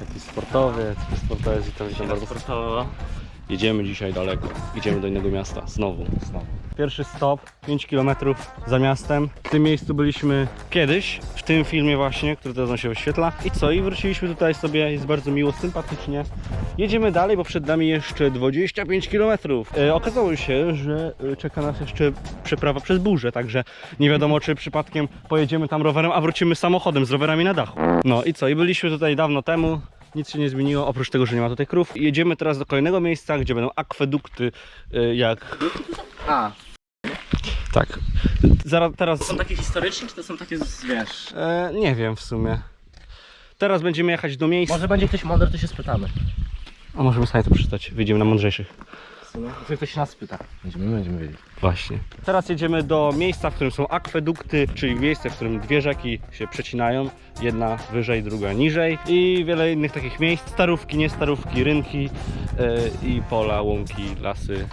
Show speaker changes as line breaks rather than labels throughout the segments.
Jakiś sportowiec, sportowiec, witam, witam bardzo.
Sportowo.
Jedziemy dzisiaj daleko. Idziemy do innego miasta. Znowu. Pierwszy stop, 5 km za miastem. W tym miejscu byliśmy kiedyś, w tym filmie właśnie, który teraz nam się wyświetla. I co? I wróciliśmy tutaj sobie, jest bardzo miło, sympatycznie. Jedziemy dalej, bo przed nami jeszcze 25 km. E, okazało się, że e, czeka nas jeszcze przeprawa przez burzę, także nie wiadomo, czy przypadkiem pojedziemy tam rowerem, a wrócimy samochodem z rowerami na dachu. No i co? I byliśmy tutaj dawno temu. Nic się nie zmieniło, oprócz tego, że nie ma tutaj krów. Jedziemy teraz do kolejnego miejsca, gdzie będą akwedukty, e, jak
A,
tak. Zaraz, teraz.
to są takie historyczne, czy to są takie, wiesz...
E, nie wiem w sumie. Teraz będziemy jechać do miejsca.
Może będzie ktoś mądry, to się spytamy.
A możemy sami to przeczytać. Wyjdziemy na mądrzejszych.
Jeżeli ktoś nas spyta, będziemy, będziemy wiedzieć.
Właśnie. Teraz jedziemy do miejsca, w którym są akwedukty, czyli miejsce, w którym dwie rzeki się przecinają. Jedna wyżej, druga niżej. I wiele innych takich miejsc. Starówki, nie starówki, rynki e, i pola, łąki, lasy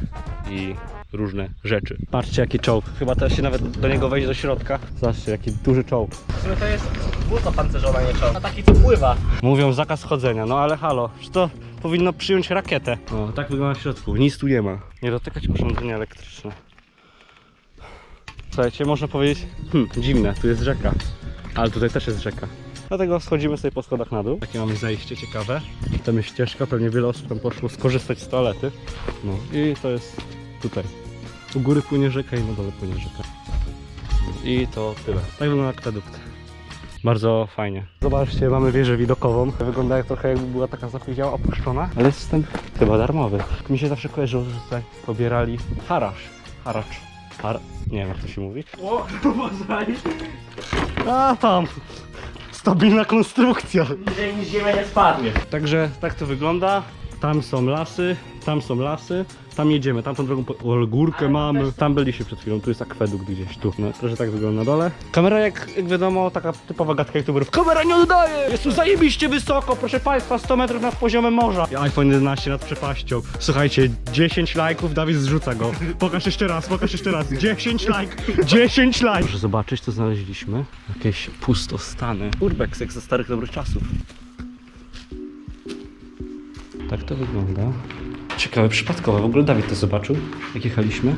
i różne rzeczy. Patrzcie jaki czołg. Chyba teraz się nawet do niego wejdzie do środka. Zobaczcie jaki duży czołg.
W sumie to jest buta pancerzona, nie czołg. A taki co pływa.
Mówią zakaz chodzenia, no ale halo, że to powinno przyjąć rakietę. No, tak wygląda w środku, nic tu nie ma. Nie dotykać urządzenia elektryczne. Słuchajcie, można powiedzieć, hmm, dziwne, tu jest rzeka, ale tutaj też jest rzeka. Dlatego schodzimy sobie po schodach na dół. Takie mamy zajście ciekawe. Tam jest ścieżka, pewnie wiele osób tam poszło skorzystać z toalety. No i to jest tutaj. U góry płynie rzeka i na dole płynie rzeka. I to tyle. Tak wygląda akwedukt. Bardzo fajnie. Zobaczcie, mamy wieżę widokową. Wygląda jak trochę jakby była taka zapowiedziała opuszczona, ale jest wstęp chyba darmowy. Mi się zawsze kojarzyło, że tutaj pobierali harasz. Haracz. Har... Nie wiem jak to się mówi.
O, uważaj.
A tam! Stabilna konstrukcja.
Niżej niż ziemia nie spadnie.
Także tak to wygląda. Tam są lasy, tam są lasy, tam jedziemy, tam tą drogą, po... o, górkę
Ale
mamy, tam byliśmy przed chwilą, tu jest akwedukt gdzieś, tu. No, proszę tak wygląda na dole. Kamera jak, jak wiadomo, taka typowa gadka youtuberów. Kamera nie oddaje! Jest tu zajebiście wysoko, proszę państwa, 100 metrów nad poziomem morza. I iPhone 11 nad przepaścią. Słuchajcie, 10 lajków, Dawid zrzuca go. Pokaż jeszcze raz, pokaż jeszcze raz. 10 lajk, 10 lajk. Proszę zobaczyć, co znaleźliśmy. Jakieś pustostany. Urbex, jak ze starych dobrych czasów. Tak to wygląda. Ciekawe, przypadkowe. W ogóle Dawid to zobaczył, jak jechaliśmy.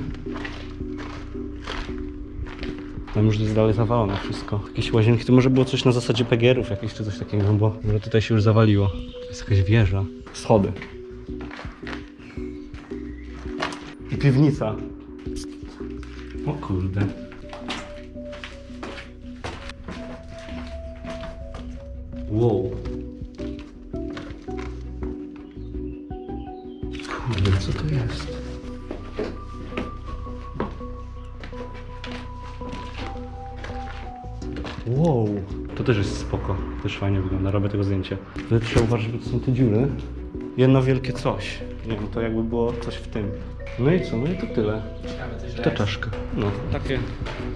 Tam już jest dalej zawalone wszystko. Jakieś łazienki, to może było coś na zasadzie PGR-ów jakieś czy coś takiego, bo może tutaj się już zawaliło. Jest jakaś wieża. Schody. I piwnica. O kurde. Wow. Kurde, co to jest? Wow, to też jest spoko. Też fajnie wygląda, robię tego zdjęcie. Ale trzeba uważać, bo to są te dziury. Jedno wielkie coś. Nie wiem, to jakby było coś w tym. No i co? No i to tyle. To czaszka. No, takie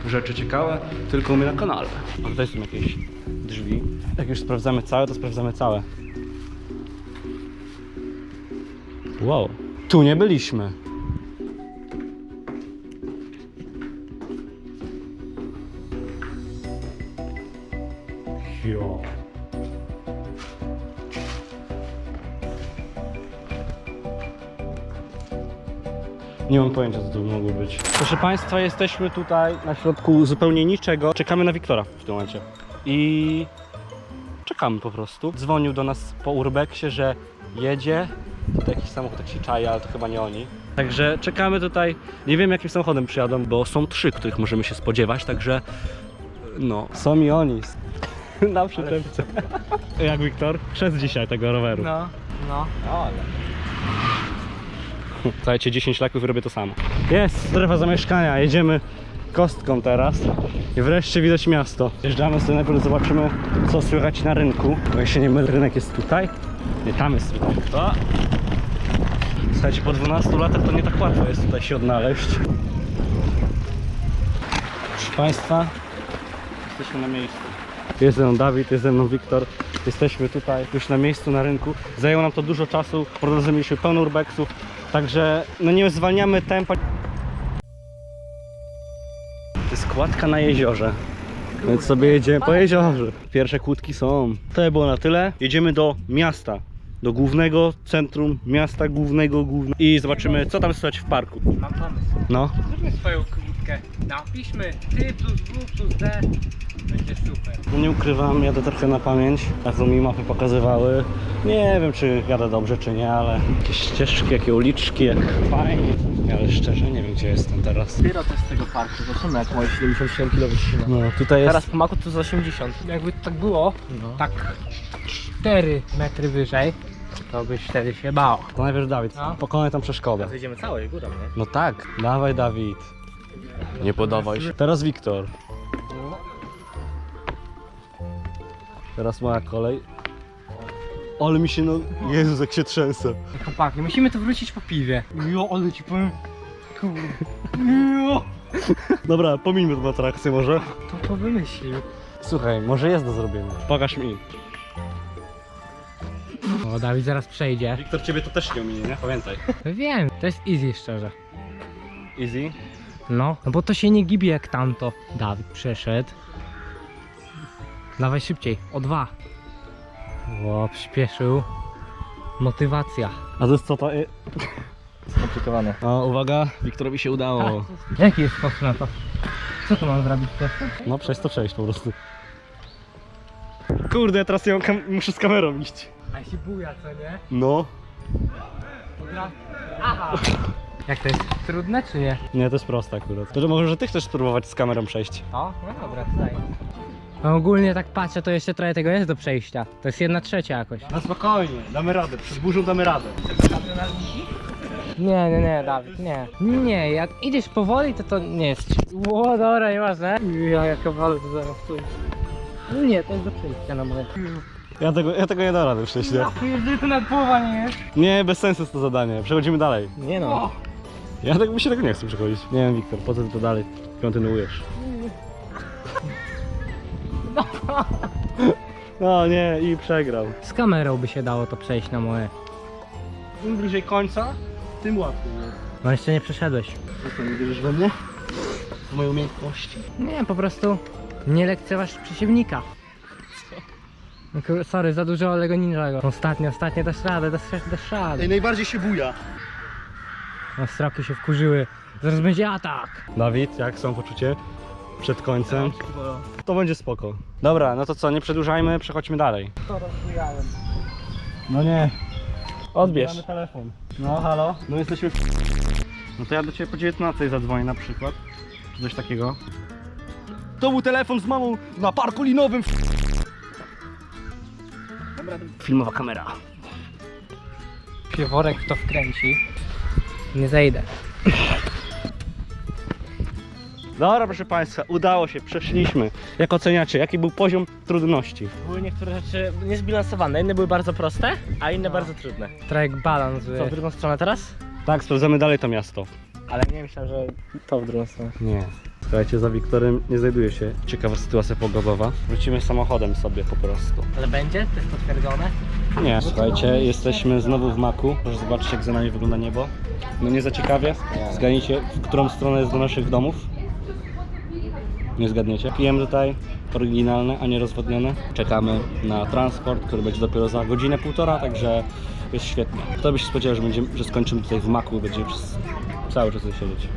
rzeczy ciekawe, tylko u mnie na kanale. A tutaj są jakieś drzwi. Jak już sprawdzamy całe, to sprawdzamy całe. Wow. Tu nie byliśmy. Jo. Nie mam pojęcia, co to mogło być. Proszę Państwa, jesteśmy tutaj na środku zupełnie niczego. Czekamy na Wiktora w tym momencie. I czekamy po prostu. Dzwonił do nas po urbexie, że jedzie. Tutaj jakiś samochód tak się czai, ale to chyba nie oni. Także czekamy tutaj. Nie wiem jakim samochodem przyjadą, bo są trzy, których możemy się spodziewać, także no, są i oni. Na przyczepce. Jak Wiktor? Szedł dzisiaj tego roweru.
No, no. Ale.
Dajcie 10 laków i robię to samo. Jest strefa zamieszkania, jedziemy kostką teraz i wreszcie widać miasto. Jeżdżamy sobie najpierw zobaczymy co słychać na rynku. Bo się nie mylę, rynek jest tutaj. Nie, tam jest rynek. O! Słuchajcie, po 12 latach to nie tak łatwo jest tutaj się odnaleźć. Proszę Państwa, jesteśmy na miejscu. Jest ze mną Dawid, jest ze mną Wiktor. Jesteśmy tutaj już na miejscu, na rynku. Zajęło nam to dużo czasu, po pełno urbexów, także no nie zwalniamy tempa. To jest kładka na jeziorze. Więc sobie jedziemy po jeziorze. Pierwsze kłódki są. To by było na tyle. Jedziemy do miasta. Do głównego centrum miasta głównego główne i zobaczymy co tam słychać w parku.
Mam pomysł.
No,
Zróbmy swoją kłódkę. Napiszmy ty plus w plus d. Będzie super.
no nie ukrywam, jadę trochę na pamięć. Tak to mi mapy pokazywały. Nie wiem czy jadę dobrze czy nie, ale jakieś ścieżki, jakie uliczki, jak fajnie. Ale szczerze nie wiem gdzie jestem teraz.
Dopiero to z tego parku. Zobaczymy jak moje 77 km wytrzyma.
No tutaj jest...
Teraz po maku to z 80.
Jakby tak było,
No.
tak 4 metry wyżej, to byś wtedy się bał.
To najpierw Dawid,
No.
pokonaj tam przeszkodę.
Zejdziemy całej górą, nie?
No tak, dawaj Dawid. Nie podawaj się. Teraz Wiktor. Teraz moja kolej. Ale mi się no... Jezus jak się trzęsę.
Chłopaki, musimy tu wrócić po piwie. Jo, ale ci powiem. Jo.
Dobra, pomińmy tę atrakcję może.
To to wymyślił.
Słuchaj, może jest do zrobienia. Pokaż mi.
O, Dawid zaraz przejdzie.
Wiktor, ciebie to też nie ominie, nie? Pamiętaj.
Wiem, to jest easy szczerze.
Easy.
No, no bo to się nie gibi jak tamto. Dawid przeszedd. Dawaj szybciej, o dwa. O, przyspieszył. Motywacja.
A to jest co to?
Skomplikowane.
O, uwaga, Wiktorowi się udało.
Jaki jest sposób na to? Co tu mam zrobić teraz?
No, przez to przejść po prostu. Kurde, teraz ja mam kam- muszę z kamerą iść.
A się buja, co nie?
No.
Dobra. Aha. Jak to jest? Trudne czy nie?
Nie, to jest proste akurat. To może, że ty chcesz spróbować z kamerą przejść.
O, no dobra, tutaj. No ogólnie tak patrzę, to jeszcze trochę tego jest do przejścia. To jest jedna trzecia jakoś.
No spokojnie, damy radę, przed burzą damy radę.
Nie, nie, nie, Dawid, nie. Nie, jak idziesz powoli, to to nie jest. Ło, dobra, nieważne. Ja jaka walę to zaraz tu. No Nie, to jest do przejścia na moje.
Ja tego, ja tego nie dam rady przejść, nie?
Pierdy, to nad połowa nie jest.
Nie, bez sensu jest to zadanie. Przechodzimy dalej.
Nie no.
Ja tak mi się tego nie chcę przechodzić. Nie wiem, Wiktor, po co ty to dalej kontynuujesz? No nie, i przegrał.
Z kamerą by się dało to przejść na moje.
Im bliżej końca, tym łatwiej.
No jeszcze nie przeszedłeś.
Co, nie wierzysz we mnie? W moje umiejętności?
Nie, po prostu nie lekceważ przeciwnika. No Sorry, za dużo Lego Ninjago. Ostatnio, ostatnio dasz radę, dasz, dasz radę.
najbardziej się buja.
No stroki się wkurzyły. Zaraz będzie atak.
Dawid, jak są poczucie? Przed końcem. To będzie spoko. Dobra, no to co, nie przedłużajmy, przechodźmy dalej.
To rozbujałem.
No nie.
Odbierz.
Mamy telefon. No halo? No jesteśmy w... No to ja do ciebie po 19 zadzwonię na przykład. Czy coś takiego. To był telefon z mamą na parku linowym. Filmowa kamera.
Pieworek w to wkręci. Nie zejdę.
Dobra, proszę Państwa, udało się, przeszliśmy. Jak oceniacie, jaki był poziom trudności?
Były niektóre rzeczy niezbilansowane. Jedne były bardzo proste, a inne bardzo trudne.
Jak balans.
Co, w drugą stronę teraz?
Tak, sprawdzamy dalej to miasto.
Ale nie myślałem, że to w drugą stronę.
Nie. Słuchajcie, za Wiktorem nie znajduje się ciekawa sytuacja pogodowa. Wrócimy samochodem sobie po prostu.
Ale będzie? To jest potwierdzone?
Nie, słuchajcie, jesteśmy znowu w maku. Proszę zobaczyć, jak za nami wygląda niebo. No nie za ciekawie. Zgadnijcie, w którą stronę jest do naszych domów? Nie zgadniecie. Pijemy tutaj oryginalne, a nie rozwodnione. Czekamy na transport, który będzie dopiero za godzinę, półtora, także jest świetnie. Kto by się spodziewał, że, będziemy, że skończymy tutaj w maku i będziemy przez cały czas siedzieć.